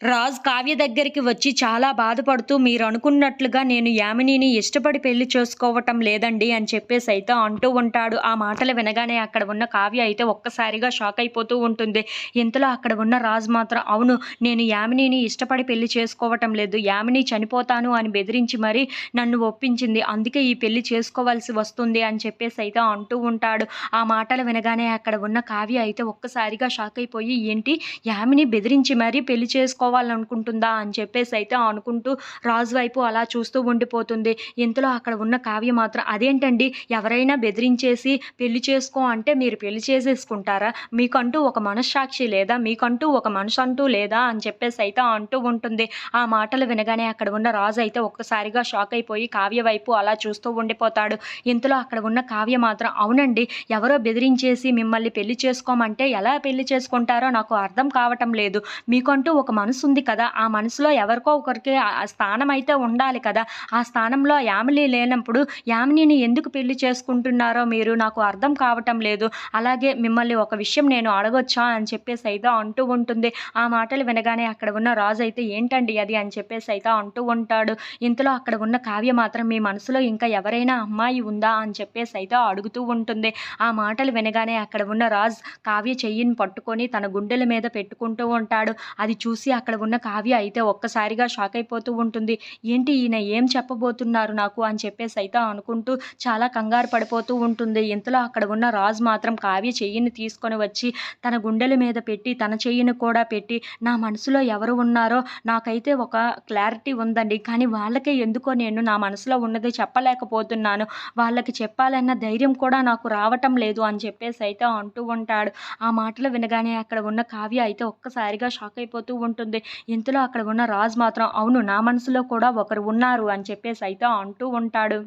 రాజ్ కావ్య దగ్గరికి వచ్చి చాలా బాధపడుతూ మీరు అనుకున్నట్లుగా నేను యామినిని ఇష్టపడి పెళ్ళి చేసుకోవటం లేదండి అని చెప్పేసి అయితే అంటూ ఉంటాడు. ఆ మాటలు వినగానే అక్కడ ఉన్న కావ్య అయితే ఒక్కసారిగా షాక్ అయిపోతూ ఉంటుంది. ఇంతలో అక్కడ ఉన్న రాజ్ మాత్రం అవును నేను యామినిని ఇష్టపడి పెళ్ళి చేసుకోవటం లేదు. యామిని చనిపోతాను అని బెదిరించి మరి నన్ను ఒప్పించింది. అందుకే ఈ పెళ్ళి చేసుకోవాల్సి వస్తుంది అని చెప్పేసి అయితే అంటూ ఉంటాడు. ఆ మాటలు వినగానే అక్కడ ఉన్న కావ్య అయితే ఒక్కసారిగా షాక్ అయిపోయి ఏంటి? యామిని బెదిరించి మరీ పెళ్ళి చేసుకో చేసుకోవాలనుకుంటుందా అని చెప్పేసి అయితే అనుకుంటూ రాజు వైపు అలా చూస్తూ ఉండిపోతుంది. ఇంతలో అక్కడ ఉన్న కావ్య మాత్రం అదేంటండి? ఎవరైనా బెదిరించేసి పెళ్ళి చేసుకో అంటే మీరు పెళ్ళి చేసేసుకుంటారా? మీకంటూ ఒక మనస్సాక్షి లేదా? మీకంటూ ఒక మనసు అంటూ లేదా? అని చెప్పేసి అయితే అంటూ ఉంటుంది. ఆ మాటలు వినగానే అక్కడ ఉన్న రాజు అయితే ఒక్కసారిగా షాక్ అయిపోయి కావ్య వైపు అలా చూస్తూ ఉండిపోతాడు. ఇంతలో అక్కడ ఉన్న కావ్య మాత్రం అవునండి ఎవరో బెదిరించేసి మిమ్మల్ని పెళ్ళి చేసుకోమంటే ఎలా పెళ్ళి చేసుకుంటారో నాకు అర్థం కావటం లేదు. మీకంటూ ఒక మనసు మనసు ఉంది కదా ఆ మనసులో ఎవరికో ఒకరికి ఆ స్థానం అయితే ఉండాలి కదా. ఆ స్థానంలో యామిని లేనప్పుడు యామినిని ఎందుకు పెళ్ళి చేసుకుంటున్నారో మీరు నాకు అర్థం కావటం లేదు. అలాగే మిమ్మల్ని ఒక విషయం నేను అడగొచ్చా అని చెప్పేసి అయితే అంటూ ఉంటుంది. ఆ మాటలు వినగానే అక్కడ ఉన్న రాజు అయితే ఏంటండి అది? అని చెప్పేసి అయితే అంటూ ఉంటాడు. ఇంతలో అక్కడ ఉన్న కావ్య మాత్రం మీ మనసులో ఇంకా ఎవరైనా అమ్మాయి ఉందా? అని చెప్పేసి అయితే అడుగుతూ ఉంటుంది. ఆ మాటలు వినగానే అక్కడ ఉన్న రాజ్ కావ్య చెయ్యిని పట్టుకొని తన గుండెల మీద పెట్టుకుంటూ ఉంటాడు. అది చూసి అక్కడ అక్కడ ఉన్న కావ్య అయితే ఒక్కసారిగా షాక్ అయిపోతూ ఉంటుంది. ఏంటి ఈయన ఏం చెప్పబోతున్నారు నాకు అని చెప్పేసి అయితే అనుకుంటూ చాలా కంగారు పడిపోతూ ఉంటుంది. ఇంతలో అక్కడ ఉన్న రాజు మాత్రం కావ్య చెయ్యిని తీసుకొని వచ్చి తన గుండెల మీద పెట్టి తన చెయ్యిని కూడా పెట్టి నా మనసులో ఎవరు ఉన్నారో నాకైతే ఒక క్లారిటీ ఉందండి. కానీ వాళ్ళకే ఎందుకో నేను నా మనసులో ఉన్నది చెప్పలేకపోతున్నాను. వాళ్ళకి చెప్పాలన్న ధైర్యం కూడా నాకు రావటం లేదు అని చెప్పేసి అయితే అంటూ ఉంటాడు. ఆ మాటలు వినగానే అక్కడ ఉన్న కావ్య అయితే ఒక్కసారిగా షాక్ అయిపోతూ ఉంటుంది. ఉంటుంది. ఇంతలో అక్కడ ఉన్న రాజు మాత్రం అవును నా మనసులో కూడా ఒకరు ఉన్నారు అని చెప్పేసి అయితే అంటూ ఉంటాడు.